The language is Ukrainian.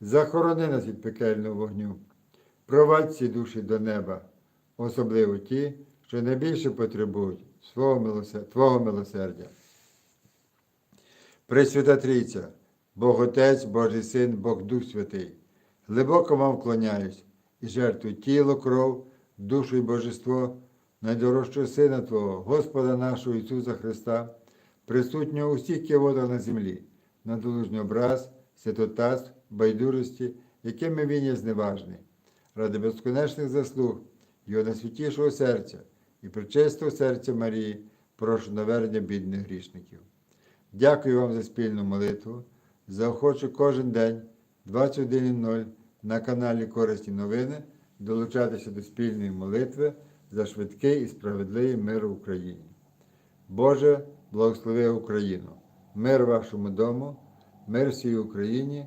захорони нас від пекельного вогню, провадь ці душі до неба, особливо ті, що найбільше потребують свого милосердя, Твого милосердя. Пресвята Трійця, Бог Отець, Божий Син, Бог Дух Святий, глибоко вам вклоняюсь і жертвую тіло, кров, душу і божество найдорожчого Сина Твого, Господа нашого Ісуса Христа, присутнього у всіх кивотах на землі, на долужний образ, святотатств, байдужості, якими він є зневажний, ради безконечних заслуг Його найсвятішого серця і причистого серця Марії, прошу навернення бідних грішників. Дякую вам за спільну молитву. Заохочу кожен день 21.00 на каналі Корисні новини долучатися до спільної молитви за швидкий і справедливий мир в Україні. Боже, благослови Україну. Мир вашому дому, мир всій Україні,